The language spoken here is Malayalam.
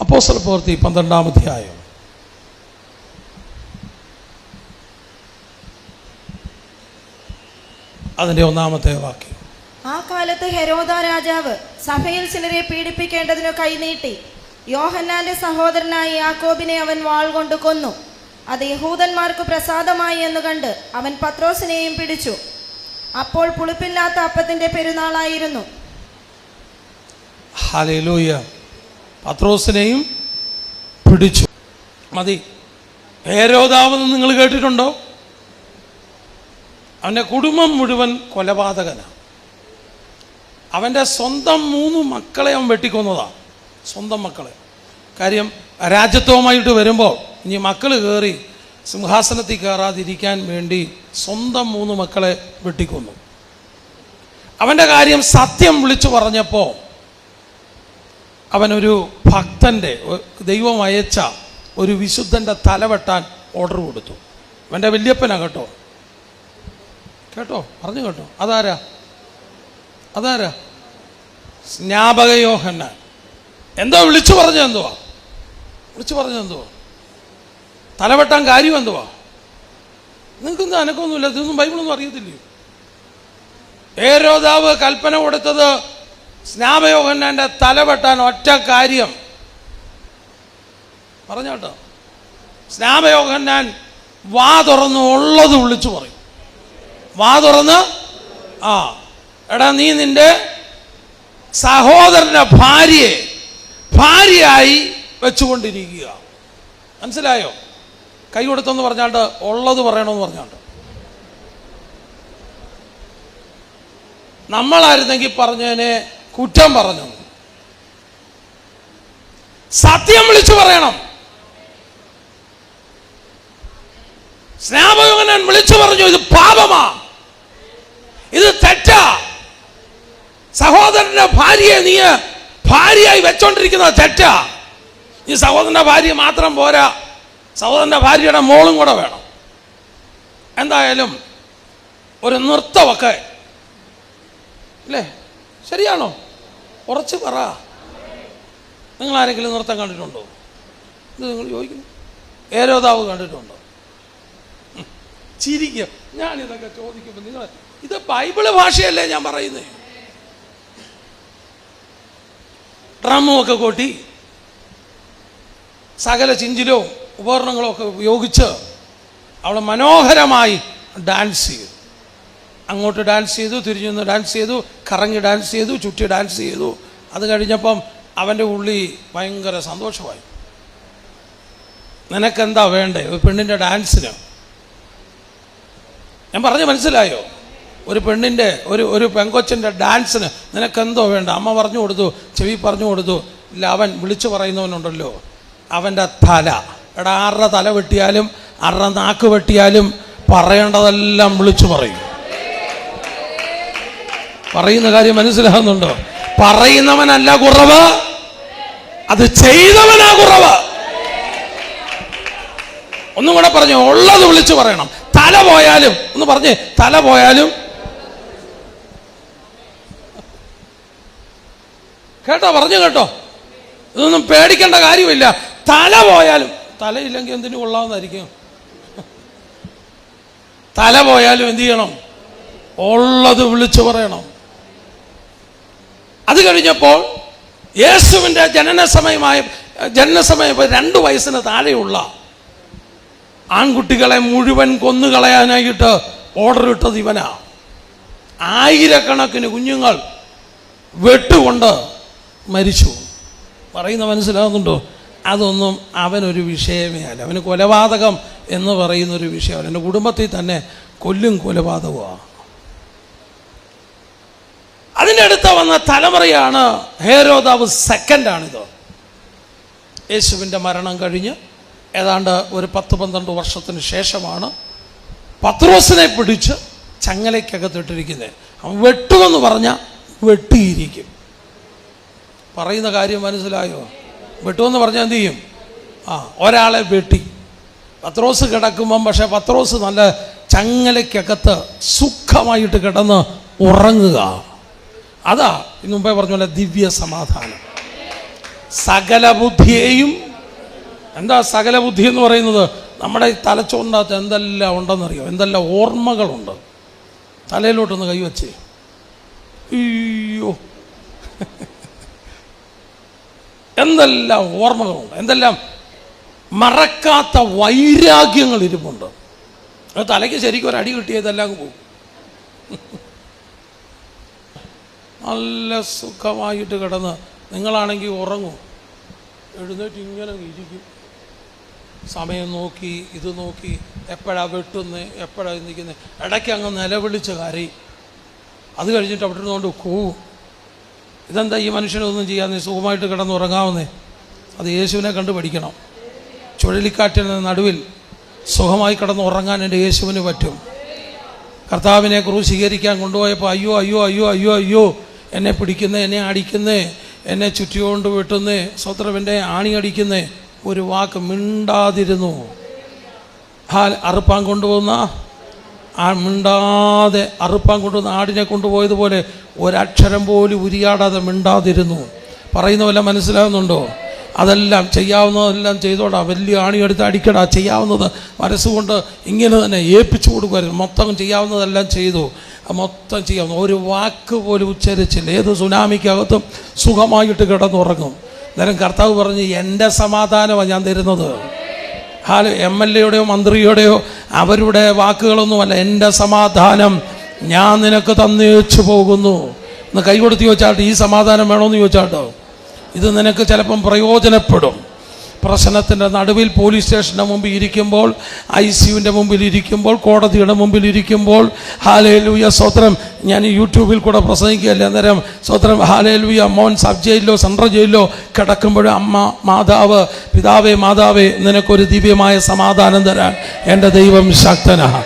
അപ്പോസ്തല പ്രവൃത്തി പന്ത്രണ്ടാം അധ്യായം. അതിന്റെ ഒന്നാമത്തെ വാക്യം. ആ കാലത്ത് ഹെരോദ രാജാവ് സഭയിൽ ചിലരെ പീഡിപ്പിക്കേണ്ടതിനു കൈനീട്ടി യോഹന്നാന്റെ സഹോദരനായ യാക്കോബിനെ അവൻ വാൾ കൊണ്ട് കൊന്നു. അത് യഹൂദന്മാർക്ക് പ്രസാദമായി എന്ന് കണ്ട് അവൻ പത്രോസിനെയും പിടിച്ചു. അപ്പോൾ പുളിപ്പില്ലാത്ത അപ്പത്തിന്റെ പെരുന്നാളായിരുന്നു. ഹാലയിലൂയ പത്രോസിനെയും പിടിച്ചു. മതി. ഹേരോദാവെന്ന് നിങ്ങൾ കേട്ടിട്ടുണ്ടോ? അവന്റെ കുടുംബം മുഴുവൻ കൊലപാതകനാണ് അവന്റെ സ്വന്തം മൂന്ന് മക്കളെ അവൻ വെട്ടിക്കൊന്നതാണ് സ്വന്തം മക്കളെ. കാര്യം രാജ്യത്വമായിട്ട് വരുമ്പോൾ ഇനി മക്കൾ കയറി സിംഹാസനത്തിൽ കയറാതിരിക്കാൻ വേണ്ടി സ്വന്തം മൂന്ന് മക്കളെ വെട്ടിക്കൊന്നു. അവന്റെ കാര്യം സത്യം വിളിച്ചു പറഞ്ഞപ്പോൾ അവനൊരു ഭക്തന്റെ ദൈവം അയച്ച ഒരു വിശുദ്ധന്റെ തലവെട്ടാൻ ഓർഡർ കൊടുത്തു. അവന്റെ വല്യപ്പനാ കേട്ടോ. കേട്ടോ? പറഞ്ഞു കേട്ടോ. അതാരാ? അതാരാ? സ്നാപക യോഹന്നാൻ എന്തോ വിളിച്ചു പറഞ്ഞു എന്തുവാ? വിളിച്ചു പറഞ്ഞു എന്തുവാ? തലവെട്ടാൻ കാര്യം എന്തുവാ? നിങ്ങൾക്കൊന്നും അനക്കൊന്നുമില്ല ഇതൊന്നും ബൈബിളൊന്നും അറിയത്തില്ലയോ ഏരോദാവ് കൽപ്പന കൊടുത്തത് സ്നാപയോഹന്നാന്റെ തലവെട്ടാൻ ഒറ്റ കാര്യം. പറഞ്ഞോട്ടോ? ഞാൻ വാ തുറന്ന് ഉള്ളത് വിളിച്ചു പറയും. വാ തുറന്ന്? ആ. എടാ നീ നിന്റെ സഹോദരന്റെ ഭാര്യയെ ഭാര്യയായി വെച്ചുകൊണ്ടിരിക്കുക. മനസ്സിലായോ? കൈ കൊടുത്തെന്ന് പറഞ്ഞാണ്ട് ഉള്ളത് പറയണമെന്ന് പറഞ്ഞാണ്ട്. നമ്മളായിരുന്നെങ്കിൽ പറഞ്ഞതിനെ കുറ്റം പറഞ്ഞു. സത്യം വിളിച്ചു പറയണം. സ്നാപകൻ വിളിച്ചു പറഞ്ഞു ഇത് പാപമാ. ഇത് തെറ്റാ. സഹോദരന്റെ ഭാര്യയെ നീ ഭാര്യയായി വെച്ചോണ്ടിരിക്കുന്നത് തെറ്റാ. ഈ സഹോദരന്റെ ഭാര്യ മാത്രം പോരാ. സഹോദരന്റെ ഭാര്യയുടെ മോളും കൂടെ വേണം. എന്തായാലും ഒരു നൃത്തമൊക്കെ. അല്ലേ ശരിയാണോ? ഉറച്ച് പറ. നിങ്ങൾ ആരെങ്കിലും നൃത്തം കണ്ടിട്ടുണ്ടോ? ഇത് നിങ്ങൾ ചോദിക്കുന്നു ഏരോതാവ് കണ്ടിട്ടുണ്ടോ. ചിരിക്കുക ഞാനിതൊക്കെ ചോദിക്കുമ്പോൾ നിങ്ങൾ ഇത് ബൈബിൾ ഭാഷയല്ലേ ഞാൻ പറയുന്നത് ഡ്രമ്മും ഒക്കെ കൊട്ടി സകല ചിഞ്ചിലോ ഉപകരണങ്ങളോ ഒക്കെ ഉപയോഗിച്ച് അവൾ മനോഹരമായി ഡാൻസ് ചെയ്തു. അങ്ങോട്ട് ഡാൻസ് ചെയ്തു തിരിഞ്ഞു നിന്ന് ഡാൻസ് ചെയ്തു കറങ്ങി ഡാൻസ് ചെയ്തു ചുറ്റി ഡാൻസ് ചെയ്തു. അത് കഴിഞ്ഞപ്പം അവന്റെ ഉള്ളി ഭയങ്കര സന്തോഷമായി. നിനക്കെന്താ വേണ്ടേ? ഒരു പെണ്ണിന്റെ ഡാൻസിന്. ഞാൻ പറഞ്ഞു മനസ്സിലായോ? ഒരു പെണ്ണിന്റെ ഒരു ഒരു പെങ്കൊച്ചന്റെ ഡാൻസിന് നിനക്കെന്തോ വേണ്ട? അമ്മ പറഞ്ഞു കൊടുത്തു ചെവി പറഞ്ഞു കൊടുത്തു ഇല്ല അവൻ വിളിച്ചു പറയുന്നവനുണ്ടല്ലോ. അവന്റെ തല. എടാ ആരുടെ തല വെട്ടിയാലും ആറ നാക്ക് വെട്ടിയാലും പറയേണ്ടതെല്ലാം വിളിച്ചു പറയും. പറയുന്ന കാര്യം മനസ്സിലാകുന്നുണ്ടോ? പറയുന്നവനല്ല കുറവ് അത് ചെയ്തവനാ കുറവ്. ഒന്നും കൂടെ പറഞ്ഞു ഉള്ളത് വിളിച്ചു പറയണം. തല പോയാലും ഒന്ന് പറഞ്ഞേ തല പോയാലും. കേട്ടോ പറഞ്ഞു കേട്ടോ. ഇതൊന്നും പേടിക്കേണ്ട കാര്യമില്ല. തല പോയാലും തലയില്ലെങ്കിൽ എന്തിനു കൊള്ളാവുന്നതായിരിക്കും? തല പോയാലും എന്ത് ചെയ്യണം? ഉള്ളത് വിളിച്ചു പറയണം. അത് കഴിഞ്ഞപ്പോൾ യേശുവിന്റെ ജനന സമയമായ ജനന സമയം രണ്ട് വയസ്സിന് താഴെയുള്ള ആൺകുട്ടികളെ മുഴുവൻ കൊന്നുകളയാനായിട്ട് ഓർഡർ ഇട്ടത് ഇവനാ. ആയിരക്കണക്കിന് കുഞ്ഞുങ്ങൾ വെട്ടുകൊണ്ട് മരിച്ചു. പറയുന്ന മനസ്സിലാകുന്നുണ്ടോ അതൊന്നും അവനൊരു വിഷയമേ അല്ല. അവന് കൊലപാതകം എന്ന് പറയുന്ന ഒരു വിഷയം എന്റെ കുടുംബത്തിൽ തന്നെ കൊല്ലും കൊലപാതകമാണ് അതിന്റെ അടുത്ത് വന്ന തലമുറയാണ് ഹേരോദാവ് സെക്കൻഡാണിത് യേശുവിന്റെ മരണം കഴിഞ്ഞ് ഏതാണ്ട് ഒരു പത്ത് പന്ത്രണ്ട് വർഷത്തിന് ശേഷമാണ് പത്രോസിനെ പിടിച്ച് ചങ്ങലയ്ക്കകത്തിട്ടിരിക്കുന്നത് അവൻ വെട്ടുമെന്ന് പറഞ്ഞാൽ വെട്ടിയിരിക്കും. പറയുന്ന കാര്യം മനസ്സിലായോ? വെട്ടുമെന്ന് പറഞ്ഞാൽ എന്ത് ചെയ്യും? ആ ഒരാളെ വെട്ടി. പത്രോസ് കിടക്കുമ്പം പക്ഷേ പത്രോസ് നല്ല ചങ്ങലയ്ക്കകത്ത് സുഖമായിട്ട് കിടന്ന് ഉറങ്ങുക. അതാ ഇന്ന് മുമ്പേ പറഞ്ഞ പോലെ ദിവ്യ സമാധാനം. സകല ബുദ്ധിയെയും എന്താ സകല ബുദ്ധി എന്ന് പറയുന്നത്? നമ്മുടെ ഈ തലച്ചോറിനകത്ത് എന്തെല്ലാം ഉണ്ടെന്നറിയോ? എന്തെല്ലാം ഓർമ്മകളുണ്ട്? തലയിലോട്ടൊന്ന് കൈവച്ചേ അയ്യോ. എന്തെല്ലാം ഓർമ്മകളുണ്ട്? എന്തെല്ലാം മറക്കാത്ത വൈരാഗ്യങ്ങൾ ഇരിപ്പുണ്ട്. അത് തലയ്ക്ക് ശരിക്കും ഒരു അടി കിട്ടിയതെല്ലാം പോകും. നല്ല സുഖമായിട്ട് കിടന്ന് നിങ്ങളാണെങ്കിൽ ഉറങ്ങും. എഴുന്നേറ്റ് ഇങ്ങനെ ഇരിക്കും. സമയം നോക്കി ഇത് നോക്കി എപ്പോഴാണ് വെട്ടുന്നത് എപ്പോഴാണ് നിൽക്കുന്നത് ഇടയ്ക്ക് അങ്ങ് നിലവിളിച്ച് കരയും. അത് കഴിഞ്ഞിട്ട് അവിടെ ഇരുന്നുകൊണ്ട് കൂവും. ഇതെന്താ ഈ മനുഷ്യനൊന്നും ചെയ്യാതെ സുഖമായിട്ട് കിടന്ന് ഉറങ്ങാവുന്നേ? അത് യേശുവിനെ കണ്ട് പഠിക്കണം. ചുഴലിക്കാറ്റിന് നടുവിൽ സുഖമായി കിടന്ന് ഉറങ്ങാൻ എന്റെ യേശുവിന് പറ്റും. കർത്താവിനെ ക്രൂശീകരിക്കാൻ കൊണ്ടുപോയപ്പോൾ അയ്യോ അയ്യോ അയ്യോ അയ്യോ അയ്യോ എന്നെ പിടിക്കുന്നേ എന്നെ അടിക്കുന്നേ എന്നെ ചുറ്റിയോണ്ട് വെട്ടുന്നേ സ്വത്രവിന്റെ ആണി അടിക്കുന്നേ ഒരു വാക്ക് മിണ്ടാതിരുന്നു. ഹാൽ അറുപ്പാൻ കൊണ്ടുവന്ന ആ മിണ്ടാതെ അറുപ്പാൻ കൊണ്ടുവന്ന ആടിനെ കൊണ്ടുപോയതുപോലെ ഒരക്ഷരം പോലും ഉരിയാടാതെ മിണ്ടാതിരുന്നു. പറയുന്ന വല്ല മനസ്സിലാവുന്നുണ്ടോ അതെല്ലാം ചെയ്യാവുന്നതെല്ലാം ചെയ്തോടാ. വലിയ ആണി എടുത്ത് അടിക്കടാ. ചെയ്യാവുന്നത് മനസ്സുകൊണ്ട് ഇങ്ങനെ തന്നെ ഏൽപ്പിച്ചു കൊടുക്കുമായിരുന്നു മൊത്തം ചെയ്യാവുന്നതെല്ലാം ചെയ്തു. മൊത്തം ചെയ്യാവുന്ന ഒരു വാക്ക് പോലും ഉച്ചരിച്ചില്ല. ഏത് സുനാമിക്കകത്തും സുഖമായിട്ട് കിടന്നുറങ്ങും. നേരം കർത്താവ് പറഞ്ഞ് എന്റെ സമാധാനമാണ് ഞാൻ തരുന്നത്. ഹാൽ എം എൽ എയുടെയോ മന്ത്രിയുടെയോ അവരുടെ വാക്കുകളൊന്നുമല്ല. എന്റെ സമാധാനം ഞാൻ നിനക്ക് തന്നേച്ചു പോകുന്നു. എന്ന് കൈ കൊടുത്ത് ചോദിച്ചാട്ടോ ഈ സമാധാനം വേണമെന്ന് ചോദിച്ചാട്ടോ. ഇത് നിനക്ക് ചിലപ്പം പ്രയോജനപ്പെടും. പ്രശ്നത്തിന്റെ നടുവിൽ പോലീസ് സ്റ്റേഷന്റെ മുമ്പിൽ ഇരിക്കുമ്പോൾ ഐ സിയുവിന്റെ മുമ്പിൽ ഇരിക്കുമ്പോൾ കോടതിയുടെ മുമ്പിൽ ഇരിക്കുമ്പോൾ ഹാലേലുയ സ്വത്രം ഞാൻ യൂട്യൂബിൽ കൂടെ പ്രസംഗിക്കുകയല്ലേ അന്നേരം സ്വത്രം ഹാലേലുയ മോൻ സബ് ജയിലിലോ സെൻട്രൽ ജയിലിലോ കിടക്കുമ്പോഴും അമ്മ മാതാവ് പിതാവേ മാതാവേ നിനക്കൊരു ദിവ്യമായ സമാധാനം തരാൻ എന്റെ ദൈവം ശക്തനാണ്.